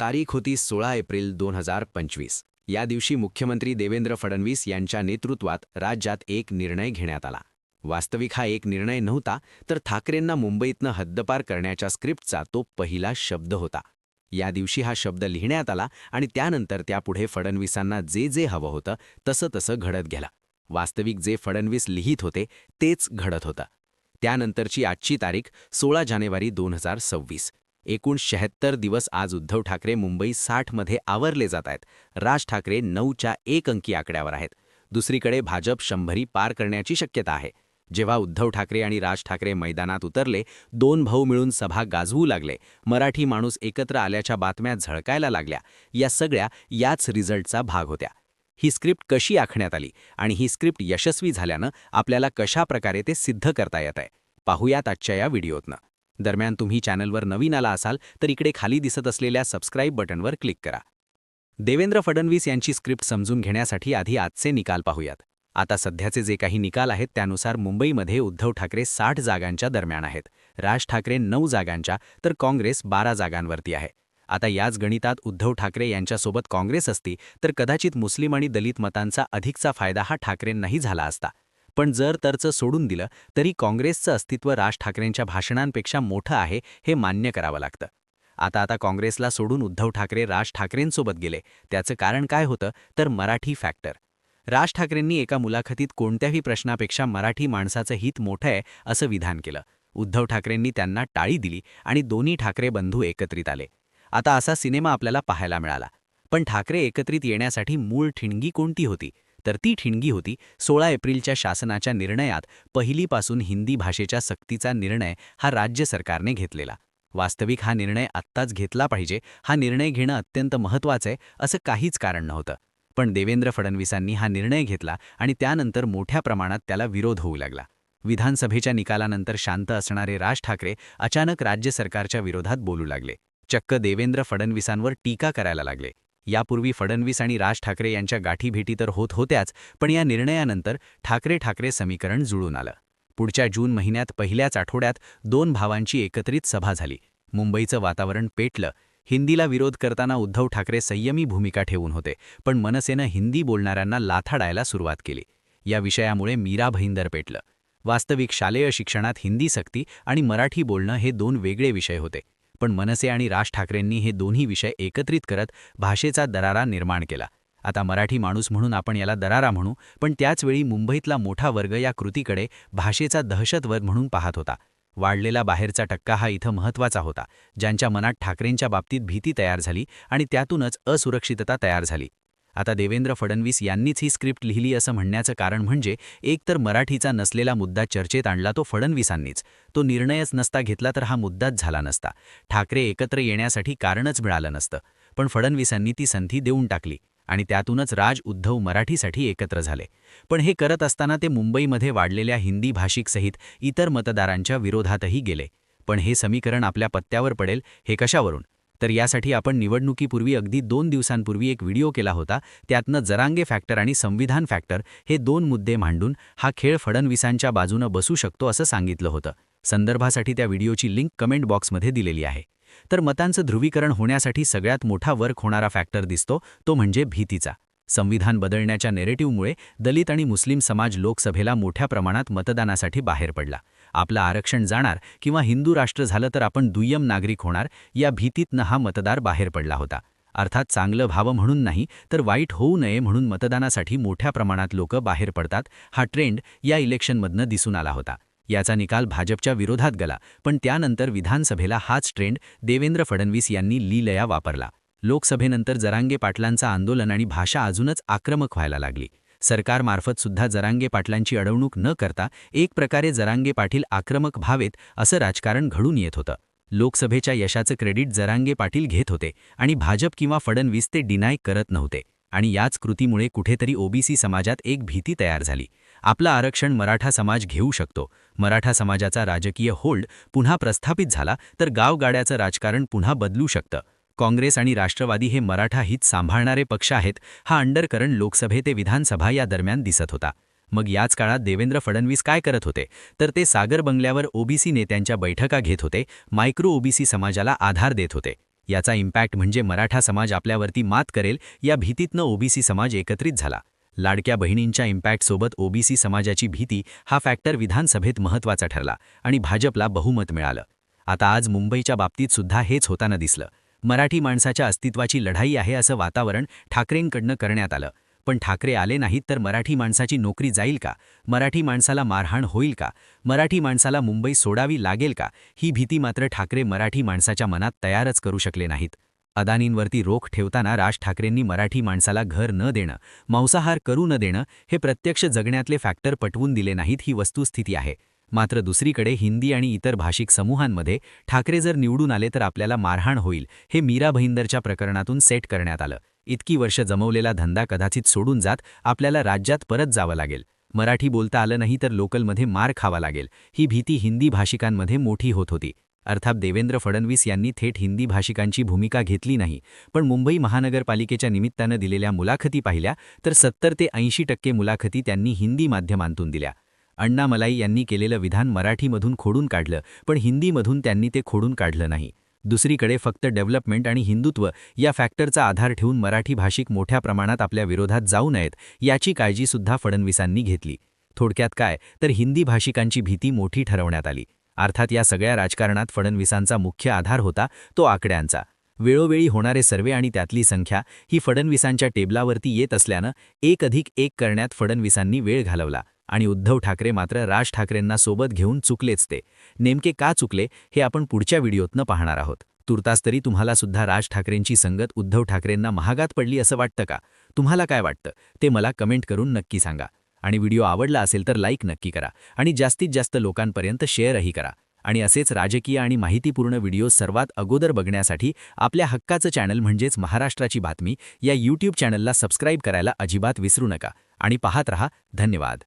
तारीख होती सोळा एप्रिल दोन हजार पंचवीस. या दिवशी मुख्यमंत्री देवेंद्र फडणवीस यांच्या नेतृत्वात राज्यात एक निर्णय घेण्यात आला. वास्तविक हा एक निर्णय नव्हता तर ठाकरेंना मुंबईतनं हद्दपार करण्याच्या स्क्रिप्टचा तो पहिला शब्द होता. या दिवशी हा शब्द लिहिण्यात आला आणि त्यानंतर त्यापुढे फडणवीसांना जे जे हवं होतं तसं तसं घडत गेलं. वास्तविक जे फडणवीस लिहित होते तेच घडत होतं. त्यानंतरची आजची तारीख सोळा जानेवारी दोन हजार सव्वीस. एकूण शहात्तर दिवस आज उद्धव ठाकरे मुंबई साठमध्ये आवरले जात आहेत. राज ठाकरे नऊच्या एक अंकी आकड्यावर आहेत. दुसरीकडे भाजप शंभरी पार करण्याची शक्यता आहे. जेव्हा उद्धव ठाकरे आणि राज ठाकरे मैदानात उतरले दोन भाऊ मिळून सभा गाजवू लागले. मराठी माणूस एकत्र आल्याच्या बातम्या झळकायला लागल्या. या सगळ्या याच रिझल्टचा भाग होत्या. ही स्क्रिप्ट कशी आखण्यात आली आणि ही स्क्रिप्ट यशस्वी झाल्यानं आपल्याला कशा प्रकारे ते सिद्ध करता येत आहे पाहूयात आजच्या या व्हिडिओतनं. दरम्यान तुम्ही चॅनलवर नवीन आला असाल तर इकडे खाली दिसत असलेल्या सबस्क्राईब बटनवर क्लिक करा. देवेंद्र फडणवीस यांची स्क्रिप्ट समजून घेण्यासाठी आधी आजचे निकाल पाहूयात. आता सध्याचे जे काही निकाल आहेत त्यानुसार मुंबईमध्ये उद्धव ठाकरे साठ जागांच्या दरम्यान आहेत. राज ठाकरे नऊ जागांच्या तर काँग्रेस बारा जागांवरती आहे. आता याच गणितात उद्धव ठाकरे यांच्यासोबत काँग्रेस असती तर कदाचित मुस्लिम आणि दलित मतांचा अधिकचा फायदा हा ठाकरेंनाही झाला असता. पण जर तरचं सोडून दिलं तरी काँग्रेसचं अस्तित्व राज ठाकरेंच्या भाषणांपेक्षा मोठं आहे हे मान्य करावं लागतं. आता आता काँग्रेसला सोडून उद्धव ठाकरे राज ठाकरेंसोबत गेले त्याचं कारण काय होतं तर मराठी फॅक्टर. राज ठाकरेंनी एका मुलाखतीत कोणत्याही प्रश्नापेक्षा मराठी माणसाचं हित मोठं आहे असं विधान केलं. उद्धव ठाकरेंनी त्यांना टाळी दिली आणि दोन्ही ठाकरे बंधू एकत्रित आले. आता असा सिनेमा आपल्याला पाहायला मिळाला. पण ठाकरे एकत्रित येण्यासाठी मूळ ठिणगी कोणती होती? तर ती ठिणगी होती सोळा एप्रिलच्या शासनाच्या निर्णयात पहिलीपासून हिंदी भाषेच्या सक्तीचा निर्णय हा राज्य सरकारने घेतलेला. वास्तविक हा निर्णय आत्ताच घेतला पाहिजे हा निर्णय घेणं अत्यंत महत्त्वाचं आहे असं काहीच कारण नव्हतं. पण देवेंद्र फडणवीसांनी हा निर्णय घेतला आणि त्यानंतर मोठ्या प्रमाणात त्याला विरोध होऊ लागला. विधानसभेच्या निकालानंतर शांत असणारे राज ठाकरे अचानक राज्य सरकारच्या विरोधात बोलू लागले. चक्क देवेंद्र फडणवीसांवर टीका करायला लागले. यापूर्वी फडणवीस आणि राज ठाकरे यांच्या गाठीभेटी तर होत होत्याच पण या निर्णयानंतर ठाकरे ठाकरे समीकरण जुळून आलं. पुढच्या जून महिन्यात पहिल्याच आठवड्यात दोन भावांची एकत्रित सभा झाली. मुंबईचं वातावरण पेटलं. हिंदीला विरोध करताना उद्धव ठाकरे संयमी भूमिका ठेवून होते पण मनसेनं हिंदी बोलणाऱ्यांना लाथाडायला सुरुवात केली. या विषयामुळे मीरा भईंदर पेटलं. वास्तविक शालेय शिक्षणात हिंदी सक्ती आणि मराठी बोलणं हे दोन वेगळे विषय होते. पण मनसे आणि राज ठाकरेंनी हे दोन्ही विषय एकत्रित करत भाषेचा दरारा निर्माण केला. आता मराठी माणूस म्हणून आपण याला दरारा म्हणू पण त्याचवेळी मुंबईतला मोठा वर्ग या कृतीकडे भाषेचा दहशतवद म्हणून पाहत होता. वाढलेला बाहेरचा टक्का हा इथं महत्त्वाचा होता ज्यांच्या मनात ठाकरेंच्या बाबतीत भीती तयार झाली आणि त्यातूनच असुरक्षितता तयार झाली. आता देवेंद्र फडणवीस यांनीच ही स्क्रिप्ट लिहिली असं म्हणण्याचं कारण म्हणजे एकतर मराठीचा नसलेला मुद्दा चर्चेत आणला तो फडणवीसांनीच. तो निर्णयच नसता घेतला तर हा मुद्दाच झाला नसता. ठाकरे एकत्र येण्यासाठी कारणच मिळालं नसतं. पण फडणवीसांनी ती संधी देऊन टाकली आणि त्यातूनच राज उद्धव मराठीसाठी एकत्र झाले. पण हे करत असताना ते मुंबईमध्ये वाढलेल्या हिंदी भाषिकसहित इतर मतदारांच्या विरोधातही गेले. पण हे समीकरण आपल्या पत्त्यावर पडेल हे कशावरून? तर यासाठी आपण निवडणुकीपूर्वी अगदी दोन दिवसांपूर्वी एक व्हिडिओ केला होता. त्यातनं जरांगे फॅक्टर आणि संविधान फॅक्टर हे दोन मुद्दे मांडून हा खेळ फडणवीसांच्या बाजूनं बसू शकतो असं सांगितलं होतं. संदर्भासाठी त्या व्हिडिओची लिंक कमेंट बॉक्समध्ये दिलेली आहे. तर मतांचं ध्रुवीकरण होण्यासाठी सगळ्यात मोठा वर्क होणारा फॅक्टर दिसतो तो म्हणजे भीतीचा. संविधान बदलण्याच्या नेरेटिव्हमुळे दलित आणि मुस्लिम समाज लोकसभेला मोठ्या प्रमाणात मतदानासाठी बाहेर पडला. आपलं आरक्षण जाणार किंवा हिंदू राष्ट्र झालं तर आपण दुय्यम नागरिक होणार या भीतीतनं हा मतदार बाहेर पडला होता. अर्थात चांगलं व्हावं म्हणून नाही तर वाईट होऊ नये म्हणून मतदानासाठी मोठ्या प्रमाणात लोक बाहेर पडतात हा ट्रेंड या इलेक्शनमधनं दिसून आला होता. याचा निकाल भाजपच्या विरोधात गेला पण त्यानंतर विधानसभेला हाच ट्रेंड देवेंद्र फडणवीस यांनी लीलया वापरला. लोकसभेनंतर जरांगे पाटलांचं आंदोलन आणि भाषा अजूनच आक्रमक व्हायला लागली. सरकारमार्फत सुद्धा जरांगे पाटलांची अडवणूक न करता एक प्रकारे जरांगे पाटील आक्रमक व्हावेत असं राजकारण घडून येत होतं. लोकसभेच्या यशाचं क्रेडिट जरांगे पाटील घेत होते आणि भाजप किंवा फडणवीस ते डिनाय करत नव्हते. आणि याच कृतीमुळे कुठेतरी ओबीसी समाजात एक भीती तयार झाली. आपलं आरक्षण मराठा समाज घेऊ शकतो. मराठा समाजाचा राजकीय होल्ड पुन्हा प्रस्थापित झाला तर गावगाड्याचं राजकारण पुन्हा बदलू शकतं. काँग्रेस आणि राष्ट्रवादी हे मराठा हित सांभाळणारे पक्ष आहेत हा अंडरकरण लोकसभे ते विधानसभा या दरम्यान दिसत होता. मग याच काळात देवेंद्र फडणवीस काय करत होते? तर ते सागर बंगल्यावर ओबीसी नेत्यांच्या बैठका घेत होते मायक्रो ओबीसी समाजाला आधार देत होते. याचा इम्पॅक्ट म्हणजे मराठा समाज आपल्यावरती मात करेल या भीतीतनं ओबीसी समाज एकत्रित झाला. लाडक्या बहिणींच्या इम्पॅक्टसोबत ओबीसी समाजाची भीती हा फॅक्टर विधानसभेत महत्त्वाचा ठरला आणि भाजपला बहुमत मिळालं. आता आज मुंबईच्या बाबतीत सुद्धा हेच होताना दिसलं. मराठी माणसाच्या अस्तित्वाची लढाई आहे असं वातावरण ठाकरेंकडनं करण्यात आलं. पण ठाकरे आले नाहीत तर मराठी माणसाची नोकरी जाईल का? मराठी माणसाला मारहाण होईल का? मराठी माणसाला मुंबई सोडावी लागेल का? ही भीती मात्र ठाकरे मराठी माणसाच्या मनात तयारच करू शकले नाहीत. अदानींवरती रोख ठेवताना राज ठाकरेंनी मराठी माणसाला घर न देणं मांसाहार करू न देणं हे प्रत्यक्ष जगण्यातले फॅक्टर पटवून दिले नाहीत ही वस्तुस्थिती आहे. मात्र दुसरीकडे हिंदी आणि इतर भाषिक समूहांमध्ये ठाकरे जर निवडून आले तर आपल्याला मारहाण होईल हे मीरा भहिंदरच्या प्रकरणातून सेट करण्यात आलं. इतकी वर्ष जमवलेला धंदा कदाचित सोडून जात आपल्याला राज्यात परत जावं लागेल. मराठी बोलता आलं नाही तर लोकलमध्ये मार खावा लागेल. ही भीती हिंदी भाषिकांमध्ये मोठी होत होती. अर्थात देवेंद्र फडणवीस यांनी थेट हिंदी भाषिकांची भूमिका घेतली नाही पण मुंबई महानगरपालिकेच्या निमित्तानं दिलेल्या मुलाखती पाहिल्या तर सत्तर ते ऐंशी टक्के मुलाखती त्यांनी हिंदी माध्यमांतून दिल्या. अण्णामलाई यांनी केलेलं विधान मराठीमधून खोडून काढलं पण हिंदीमधून त्यांनी ते खोडून काढलं नाही. दुसरीकडे फक्त डेव्हलपमेंट आणि हिंदुत्व या फॅक्टरचा आधार ठेवून मराठी भाषिक मोठ्या प्रमाणात आपल्या विरोधात जाऊ नयेत याची काळजीसुद्धा फडणवीसांनी घेतली. थोडक्यात काय तर हिंदी भाषिकांची भीती मोठी ठरवण्यात आली. अर्थात या सगळ्या राजकारणात फडणवीसांचा मुख्य आधार होता तो आकड्यांचा. वेळोवेळी होणारे सर्वे आणि त्यातली संख्या ही फडणवीसांच्या टेबलावरती येत असल्यानं एक अधिक एक करण्यात फडणवीसांनी वेळ घालवला. आणि उद्धव ठाकरे मात्र राज ठाकरेंना सोबत घेऊन चुकलेच ते. नेमके का चुकले हे आपण पुढच्या व्हिडिओतनं पाहणार आहोत. तुर्तास तरी तुम्हाला सुद्धा राज ठाकरेंची संगत उद्धव ठाकरेंना महागात पडली असं वाटतं का? तुम्हाला काय वाटतं? ते मला कमेंट करून नक्की सांगा. आणि व्हिडिओ आवडला असेल तर लाईक नक्की करा. आणि जास्तीत जास्त लोकांपर्यंत शेअरही करा. आणि असेच राजकीय आणि माहितीपूर्ण व्हिडिओ सर्वात अगोदर बघण्यासाठी आपल्या हक्काचं चॅनल म्हणजेच महाराष्ट्राची बातमी या यूट्यूब चॅनलला सबस्क्राईब करायला अजिबात विसरू नका. आणि पाहत रहा. धन्यवाद.